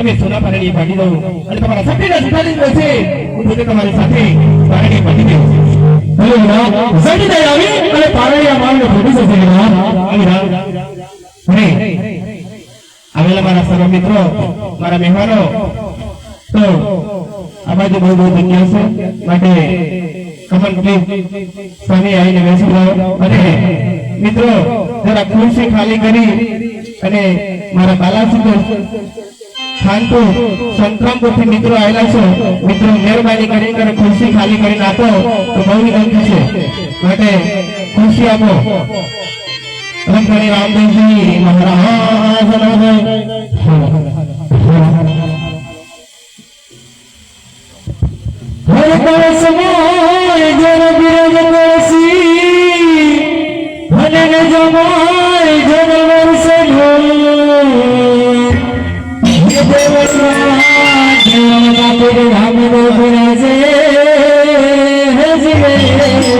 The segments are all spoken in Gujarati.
તમે સોના પારણી ભાગી દો અને તમારા સભ્યના સુધારી બેસે હું પોતે તમારી સાથે પારણી ભાગી દઉં જલ્દી દઈ આવી, અને પારણિયા મારને ભોગી જશે. આવેલા મારા સર્વ મિત્રો, મારા મહેમાનો, તો આ બાજુ બહુ બહુ જગ્યા છે. માટે કમન પ્લીઝ સ્વામી આવીને બેસી જાઓ. અને મિત્રો, જરા ખુરશી ખાલી કરી અને મારા બાલાસિંહ ખાનપુર સંતરામપુરથી મિત્રો આવેલા છો. મિત્રો મહેરબાની કરીને અને ખુરશી ખાલી કરીને આપો, તો બહુ વિનંતી છે. માટે ખુરશી આપો. રંગણી રામદેવજી મહારાજ. સમય જર બિરજ કળશી ભલે ને રામ નો બિરાજે હે જીવે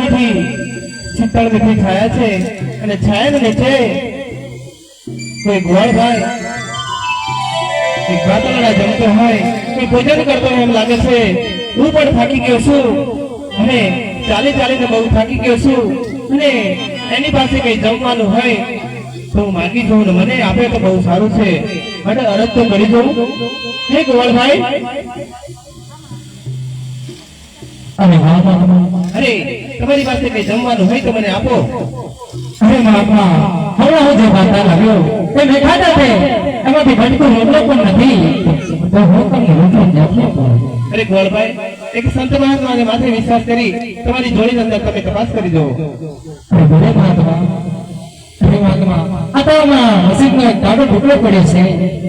મીઠી શીતળ મીઠી છાયા છે અને છાયા નીચે કોઈ ગોળભાઈ એક ભાતળડા જમતો હોય, કોઈ ભોજન કરતો એમ લાગે છે, હું પણ થાકી ગયો છું, અને ચાલી ચાલીને બહુ થાકી ગયો છું, અને એની પાસે કઈ જમવાનું હોય તો હું માગી જોઉં ને મને આપે તો બહુ સારું છે. અને અરજ તો કરી જોઉં. હે ગોળભાઈ મહાત્મા અરે તમારી પાસે કઈ જમવાનું હોય તો મને આપો. અરે મહાત્મા હમણાં હું જે વાર્તા લાવ્યો તે મેં ખાધા છે. એમાંથી ભટકો રોટલો પણ નથી. તો હું તમને રોટલો નથી આપતો. અરે ગોળભાઈ એક સંત મહાત્માને માથે વિશ્વાસ કરી તમારી જોડી અંદર તમે તપાસ કરી દો. અરે ભલે મહાત્મા અરે મહાત્મા આ તો નસીબનો એક તાડો ટુકડો પડ્યો છે.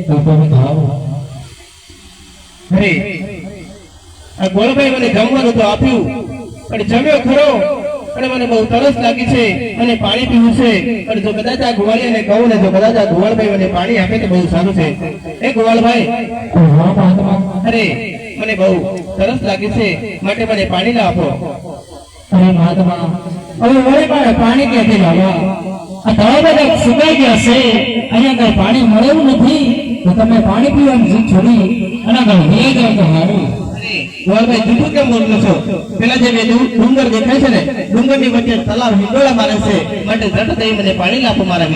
તો તમે ખાઓ. અરે આ મને જમવાનું તો આપ્યું, પણ જમ્યો ખરો. પણ મને બહુ તરસ લાગી છે અને પાણી પીવું છે. પણ જો કદાચ આ ગોવાળીને કહું ને જો કદાચ આ ગોવાળભાઈ મને પાણી આપે તો બહુ સારું છે. એ ગોવાળભાઈ, અરે, મને બહુ તરસ લાગી છે. માટે મને પાણી ના આપો. અરે મહાત્મા, હવે વળી પણ પાણી ક્યાંથી લાવવા આ તળાવ બધા સુકાઈ ગયા છે. અહીંયા કઈ પાણી મળેલું નથી. તો તમે પાણી પીવાનું જીત છોડી અને આગળ લઈ જાઓ તો ગોળભાઈ જૂઠું કેમ બોલો છો? પેલા જે બે ડુંગર દેખાય છે ને ડુંગરની વચ્ચે તલાવ હિંડોળા મારે છે. માટે ઝટ દઈ મને પાણી લાપો મારા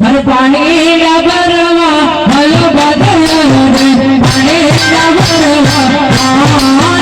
અરે પાણી ના ભરવા હલો બદલ પાણી ના ભરવા